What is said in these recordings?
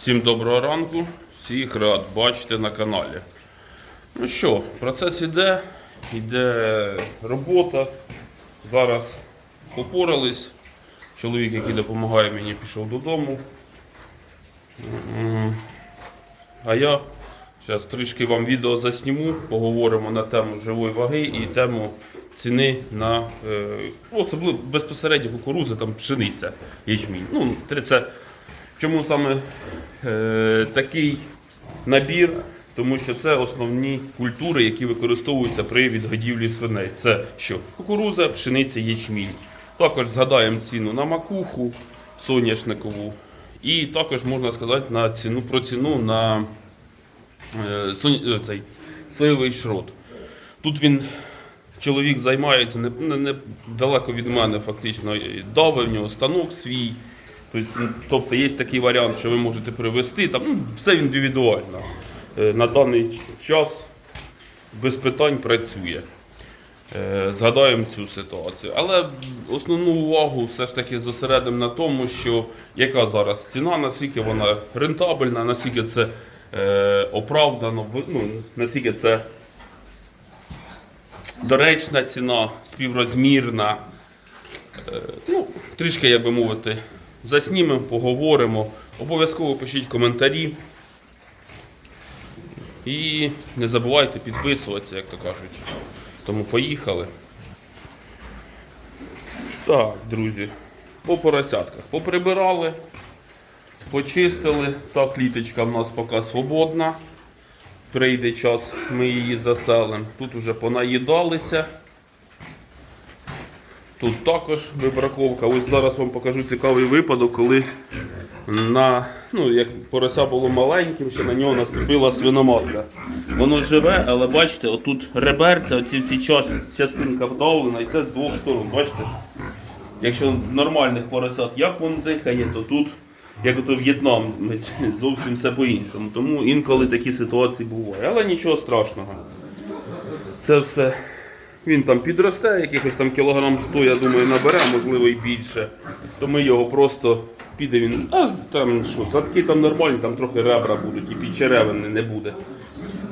Всім доброго ранку, всіх рад бачити на каналі. Ну що, процес іде, іде робота. Зараз попорались. Чоловік, який допомагає мені, пішов додому. А я зараз трішки вам відео засніму, поговоримо на тему живої ваги і тему ціни на е, особливо безпосередньо кукурузи, там пшениця, ячмінь. Ну, це Чому саме е, такий набір? Тому що це основні культури, які використовуються при відгодівлі свиней. Це що? Кукуруза, пшениця, ячмінь. Також згадаємо ціну на макуху соняшникову. І також можна сказати на ціну, про ціну на е, е, цей, соєвий шрот. Тут він чоловік займається не, не, не далеко від мене, фактично дави в нього станок свій. Тобто, ну, тобто є такий варіант, що ви можете привезти. Там, ну, все індивідуально. Е, На даний час без питань працює. Е, Згадаємо цю ситуацію. Але основну увагу все ж таки зосередимо на тому, що яка зараз ціна, наскільки вона рентабельна, наскільки це е, оправдано, ну, наскільки це доречна ціна, співрозмірна. Ну, трішки, як би мовити, заснімемо, поговоримо. Обов'язково пишіть коментарі. І не забувайте підписуватися, як то кажуть. Тому поїхали. Так, друзі, по поросятках. Поприбирали, почистили. Та кліточка в нас поки свободна. Прийде час, ми її заселимо. Тут уже понаїдалися. Тут також вибраковка. Ось зараз вам покажу цікавий випадок, коли на, ну, як порося було маленьким, ще на нього наступила свиноматка. Воно живе, але бачите, отут реберця, оці всі частинка вдавлена, і це з двох сторон. Бачите? Якщо нормальних поросят, як він дихає, то тут, як ото В'єтнам, зовсім все по-іншому. Тому інколи такі ситуації бувають. Але нічого страшного. Це все. Він там підросте, якихось там кілограм 100, я думаю, набере, можливо і більше. То ми його просто піде він. А там що, задки там нормальні, там трохи ребра будуть і підчеревини не буде.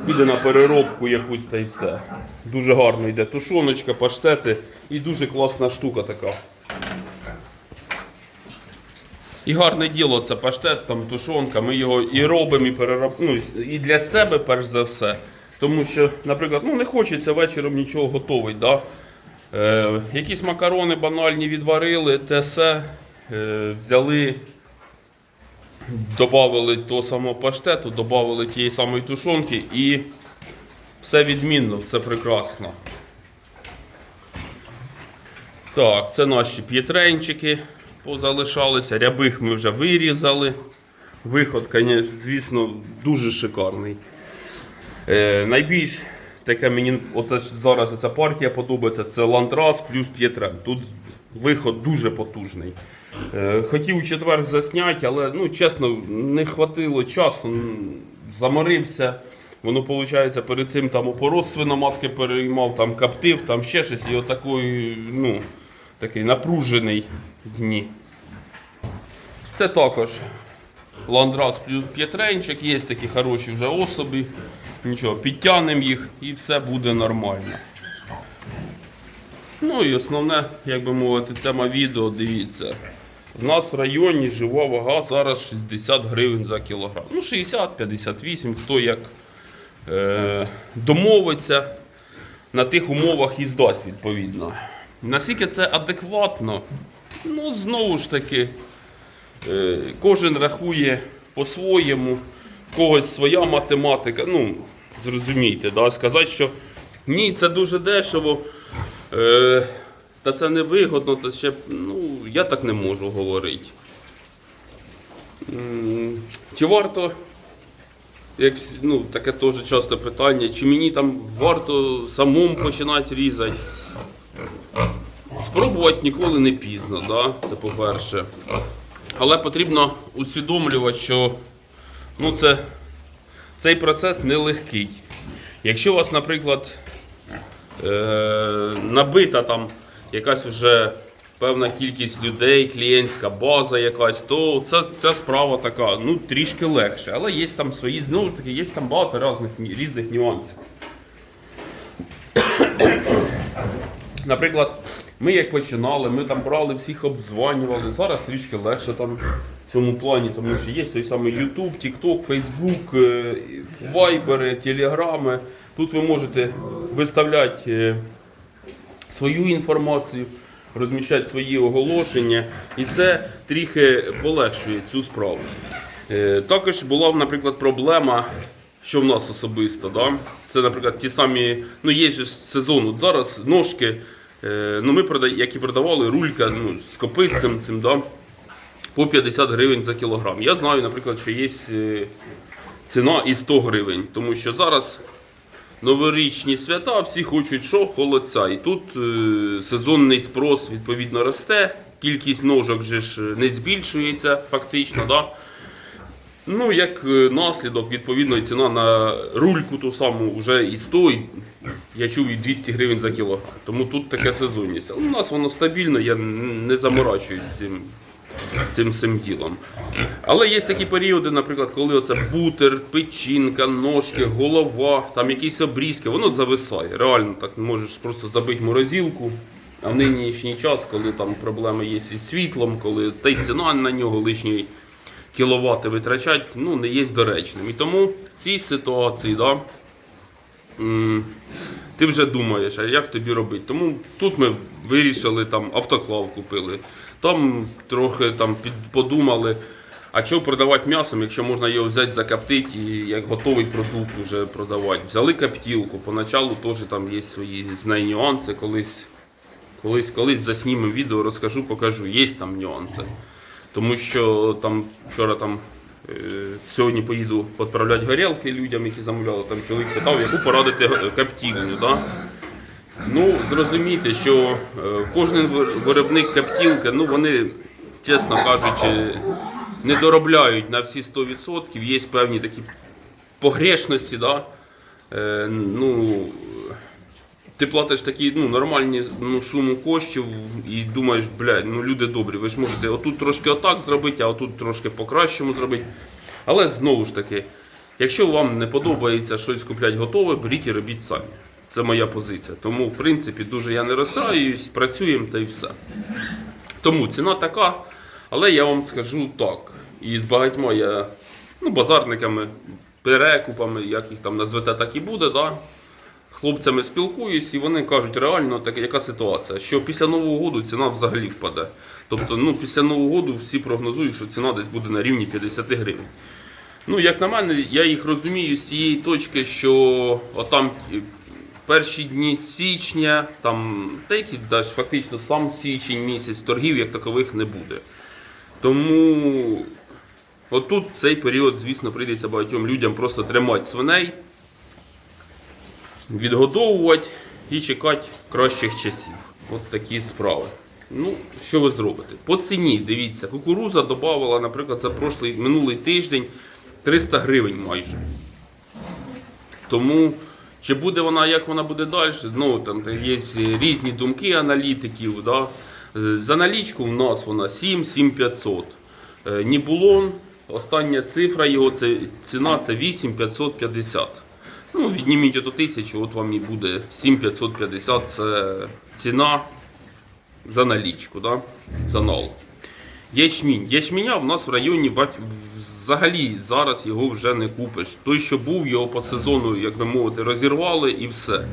Піде на переробку якусь та й все. Дуже гарно йде тушоночка, паштети і дуже класна штука така. І гарне діло це паштет, там тушонка. Ми його і робимо, і переробимо. Ну, і для себе, перш за все. Тому що, наприклад, ну не хочеться вечором нічого готувати. Да? Е, якісь макарони банальні відварили, те все, е, взяли, додали того самого паштету, додали тієї самої тушонки і все відмінно, все прекрасно. Так, це наші п'єтренчики позалишалися. Рябих ми вже вирізали. Виход, звісно, дуже шикарний. Е, найбільш таке мені оце ж зараз ця партія подобається, це ландрас плюс п'єтрен. Тут виход дуже потужний. Е, хотів у четвер засняти, але ну, чесно, не хватило часу, заморився. Воно, виходить, перед цим там опорос свиноматки переймав, там каптив, там ще щось, і отакий, ну, такий напружений дні. Це також ландрас плюс п'ятренчик, є такі хороші вже особи. Нічого, підтягнемо їх і все буде нормально. Ну і основне, як би мовити, тема відео, дивіться. У нас в районі жива вага зараз 60 гривень за кілограм. Ну, 60-58, хто як е, домовиться на тих умовах і здасть відповідно. Наскільки це адекватно, ну знову ж таки, е, кожен рахує по-своєму, когось своя математика. Ну, зрозумійте, да? сказати, що ні, це дуже дешево, е, та це невигодно, то ще, ну, я так не можу говорити. Чи варто як, ну, таке теж часто питання, чи мені там варто самому починати різати. Спробувати ніколи не пізно, да? це по-перше. Але потрібно усвідомлювати, що ну, це, цей процес нелегкий. Якщо у вас, наприклад, е, набита там якась вже певна кількість людей, клієнтська база якась, то це, ця справа така, ну трішки легше. Але є там свої, знову ж таки, є там багато різних, різних нюансів. Наприклад, ми як починали, ми там брали всіх обдзванювали. Зараз трішки легше там в цьому плані, тому що є той самий YouTube, TikTok, Facebook, Viber, Телеграми. Тут ви можете виставляти е, свою інформацію, розміщати свої оголошення, і це трохи полегшує цю справу. Е, Також була, наприклад, проблема, що в нас особисто. Да? Це, наприклад, ті самі, ну є ж сезон. От зараз ножки, ну ми прода- які продавали, рулька ну, з копитцем цим, да? по 50 гривень за кілограм. Я знаю, наприклад, що є е, ціна і 100 гривень, тому що зараз новорічні свята, всі хочуть що? Холодця. І тут е, сезонний спрос відповідно росте, кількість ножок же ж не збільшується фактично. Да? Ну, як е, наслідок, відповідно, ціна на рульку ту саму вже і 100, і, я чув, і 200 гривень за кілограм. Тому тут таке сезонність. Але у нас воно стабільно, я не заморачуюсь цим, цим всім ділом. Але є такі періоди, наприклад, коли оце бутер, печінка, ножки, голова, там якісь обрізки, воно зависає. Реально так можеш просто забити морозилку. А в нинішній час, коли там проблеми є із світлом, коли та й ціна на нього лишній кіловати витрачати, ну, не є доречним. І тому в цій ситуації, да, ти вже думаєш, а як тобі робити. Тому тут ми вирішили, там автоклав купили, там трохи там подумали, а що продавати м'ясом, якщо можна його взяти, закоптити і як готовий продукт вже продавати. Взяли каптілку, поначалу теж там є свої з нюанси, колись, колись, колись заснімемо відео, розкажу, покажу, є там нюанси. Тому що там вчора там е, сьогодні поїду відправляти горілки людям, які замовляли. Там чоловік питав, яку порадити каптівню. Да? Ну, зрозумійте, що е, кожен виробник каптілки, ну вони, чесно кажучи, не доробляють на всі 100%. Є певні такі погрешності, да? е, ну, ти платиш такі ну, нормальні ну, суму коштів і думаєш, блядь, ну люди добрі, ви ж можете отут трошки отак зробити, а отут трошки по-кращому зробити. Але знову ж таки, якщо вам не подобається щось купляти готове, беріть і робіть самі. Це моя позиція. Тому, в принципі, дуже я не розстраюсь, працюємо та й все. Тому ціна така, але я вам скажу так. І з багатьма я ну, базарниками, перекупами, як їх там назвете, так і буде. Да? Хлопцями спілкуюсь, і вони кажуть, реально така яка ситуація, що після Нового року ціна взагалі впаде. Тобто, ну, після Нового року всі прогнозують, що ціна десь буде на рівні 50 гривень. Ну, як на мене, я їх розумію з цієї точки, що отам е, перші дні січня, там деякі фактично сам січень місяць торгів як такових не буде. Тому отут цей період, звісно, прийдеться багатьом людям просто тримати свиней відгодовувати і чекати кращих часів. От такі справи. Ну, що ви зробите? По ціні, дивіться, кукуруза додавала, наприклад, за прошлий минулий тиждень 300 гривень майже. Тому чи буде вона, як вона буде далі? Ну, там є різні думки аналітиків. Да? Е, За налічку в нас вона 7 7500. Е, Нібулон, остання цифра його це ціна це 8550. Ну, відніміть ото тисячу, от вам і буде 7550 це ціна за налічку, да? за нал. Ячмінь. Ячменя в нас в районі взагалі зараз його вже не купиш. Той, що був, його по сезону, як би мовити, розірвали і все.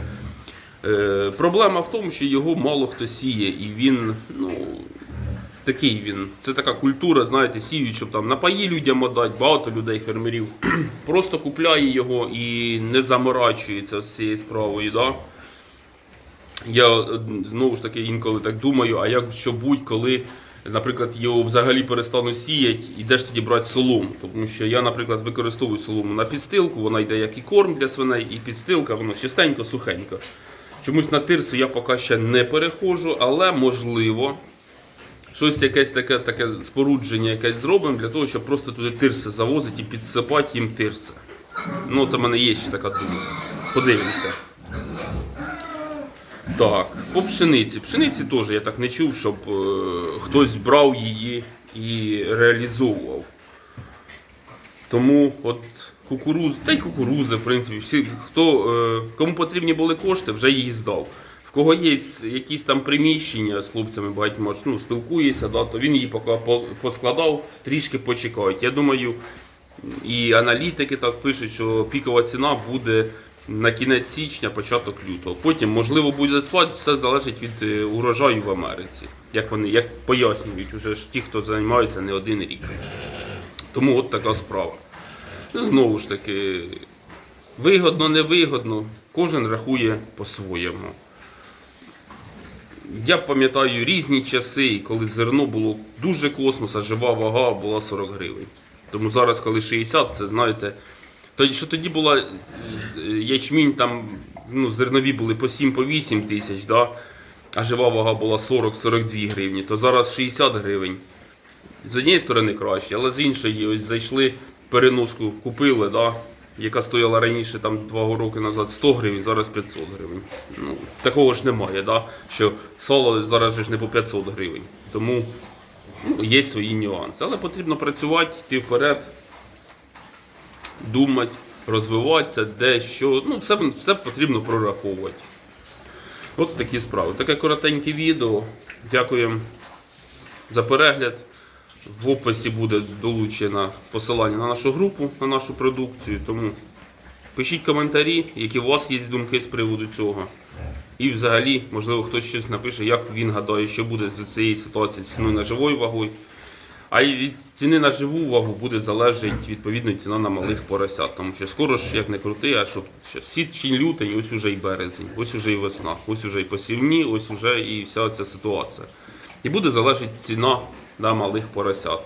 Е, проблема в тому, що його мало хто сіє, і він, ну, такий він. Це така культура, знаєте, сіють, щоб там напаї людям отдати, багато людей, фермерів. Просто купляє його і не заморачується з цією справою. Да? Я е, знову ж таки інколи так думаю, а як що будь, коли, наприклад, його взагалі перестануть сіяти, і де ж тоді брати солому? Тому що я, наприклад, використовую солому на підстилку, вона йде як і корм для свиней, і підстилка, вона чистенько, сухенько. Чомусь на тирсу я поки ще не переходжу, але можливо. Щось якесь таке, таке спорудження якесь зробимо для того, щоб просто туди тирси завозити і підсипати їм тирси. Ну, це в мене є ще така думка. Подивимося. Так, по пшениці. Пшениці теж я так не чув, щоб е, хтось брав її і реалізовував. Тому от кукуруз, та й кукурузи, в принципі, всі, хто, е, кому потрібні були кошти, вже її здав. Кого є якісь там приміщення з хлопцями багатьма, ну, спілкується, да, то він її поки по- поскладав, трішки почекають. Я думаю, і аналітики так пишуть, що пікова ціна буде на кінець січня, початок лютого. Потім, можливо, буде спад, все залежить від е, урожаю в Америці. Як вони як пояснюють, уже ж ті, хто займається не один рік. Тому от така справа. Знову ж таки, вигодно, невигодно, кожен рахує по-своєму. Я пам'ятаю різні часи, коли зерно було дуже космос, а жива вага була 40 гривень. Тому зараз, коли 60, це знаєте. Тоді, що тоді була е, ячмінь, там ну, зернові були по 7 по 8 тисяч, да? а жива вага була 40-42 гривні, то зараз 60 гривень. З однієї сторони краще, але з іншої, ось зайшли, переноску купили, да? Яка стояла раніше там 2 роки назад 100 гривень, зараз 500 гривень. Ну, такого ж немає, да? що сало зараз ж не по 500 гривень. Тому ну, є свої нюанси. Але потрібно працювати, йти вперед, думати, розвиватися, де що. Ну, все, все потрібно прораховувати. От такі справи. Таке коротеньке відео. Дякуємо за перегляд. В описі буде долучено посилання на нашу групу, на нашу продукцію. Тому пишіть коментарі, які у вас є думки з приводу цього. І взагалі, можливо, хтось щось напише, як він гадає, що буде з цієї ситуації з ціною на живою вагою. А й від ціни на живу вагу буде залежати відповідно ціна на малих поросят. Тому що скоро ж як не крути, а що ще січень, лютий, ось уже і березень, ось уже і весна, ось уже і посівні, ось уже і вся ця ситуація. І буде залежати ціна на малих поросят.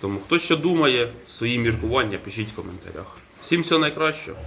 Тому хто що думає, свої міркування пишіть в коментарях. Всім всього найкращого.